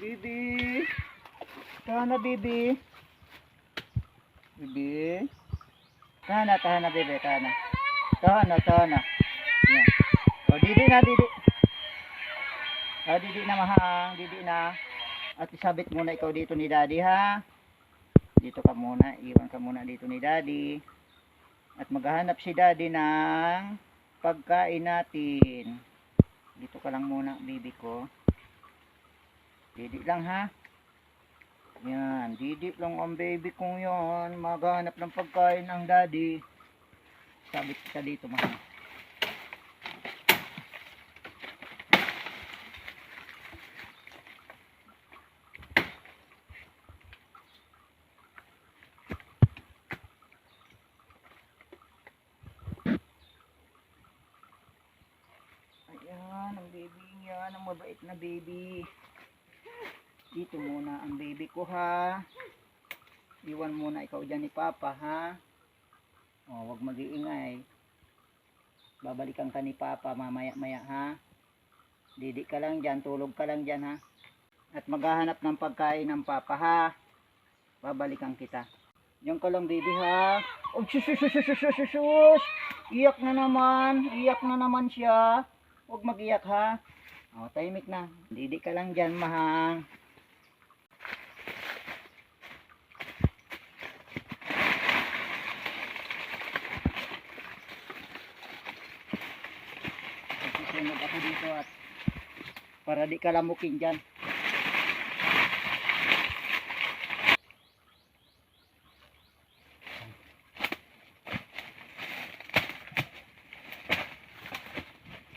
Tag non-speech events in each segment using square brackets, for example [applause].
Bibi. Kahana, bibi. Bibi. Kahana, kahana, bibi, kahana. Kahana, kahana. Yan. O, didi na, didi. O, didi na, mahang. Didi na. At isabit muna ikaw dito ni daddy, ha? Dito ka muna. Iwan ka muna dito ni daddy. At maghahanap si daddy ng pagkain natin. Dito ka lang muna, baby ko. Didi lang ha. Yan, didi lang ang baby kong yon. Maghanap ng pagkain ng daddy. Sabit ka dito, mahal. Ayan, ang baby niya, ang mabait na baby. Dito muna ang baby ko ha. Iwan muna ikaw dyan ni Papa ha. O, wag mag-iingay. Babalikan ka ni Papa mamaya maya ha. Didi ka lang dyan, tulog ka lang dyan ha. At maghahanap ng pagkain ng Papa ha. Babalikan kita. Diyan ka lang baby ha. Oh, sus, sus, sus, sus, sus. Iyak na naman. Iyak na naman siya. Huwag mag-iyak ha. O, tahimik na. Didi ka lang dyan, mahang. Susunod ako dito at para di ka lamukin dyan.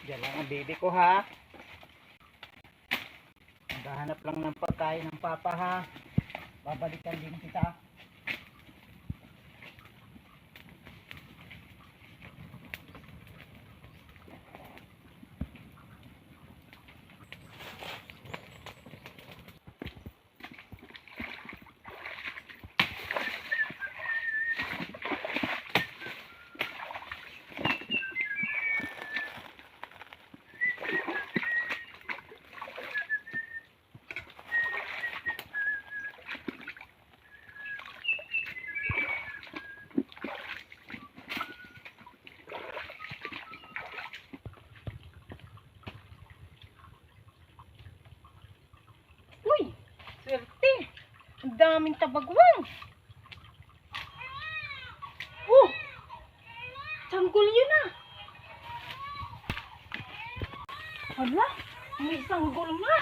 Diyan lang ang baby ko ha. Maghahanap lang ng pagkain ng papa ha. Babalikan din kita. Daming tabagwang. Oh, sanggol yun ah. Hala, may sanggol na.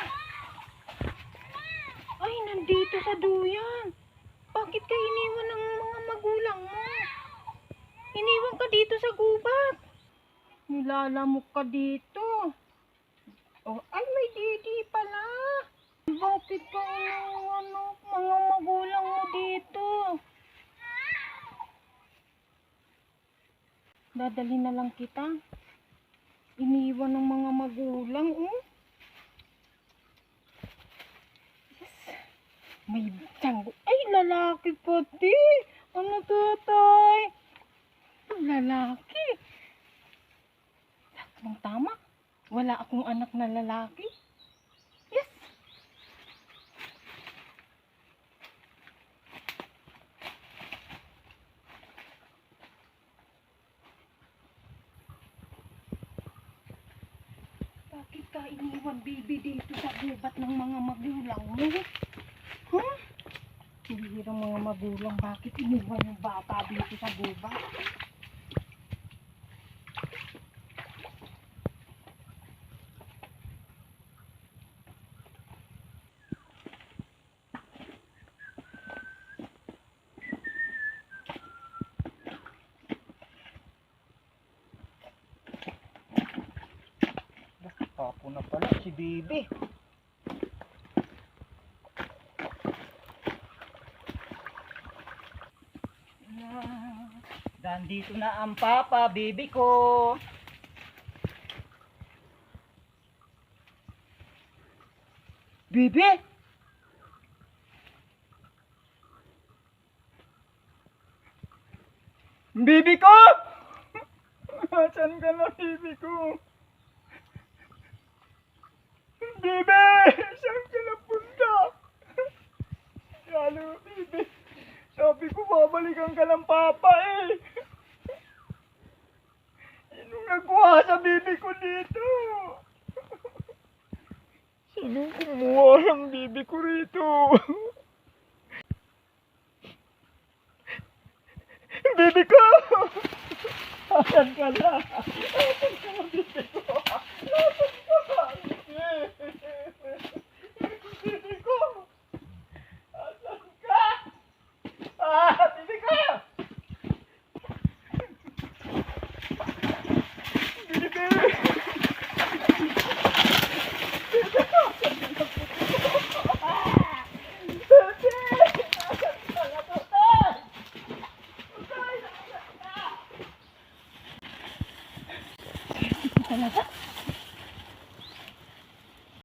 Ay, nandito sa duyan. Bakit ka iniwan ng mga magulang mo? Iniwan ka dito sa gubat. Nilalamok ka dito. Oh, ay, may didi pala. Bakit ka iniwan ng mga magulang mo dito? Dadali na lang kita. Iniwan ng mga magulang, oh. Yes. May tanggo. Ay, lalaki pati. Ano tatay? Lalaki. Tamang tama. Wala akong anak na lalaki. Yes. Bakit ka iniwan baby dito sa gubat ng mga magulang mo? Huh? Bihirang mga magulang, bakit iniwan yung bata dito sa gubat? Papo na pala si baby. Nandito na ang papa, baby ko. Bibi? Bibi ko! [laughs] Asan ka na, bibi ko? Bibi! Saan ka napunta? Lalo, Bibi. Sabi ko, babalikan ka ng papa eh. Sino nagkuha sa bibi ko dito? Sino kumuha ng bibi ko rito? bibi ko! Ayan ka na! Ayan ka na!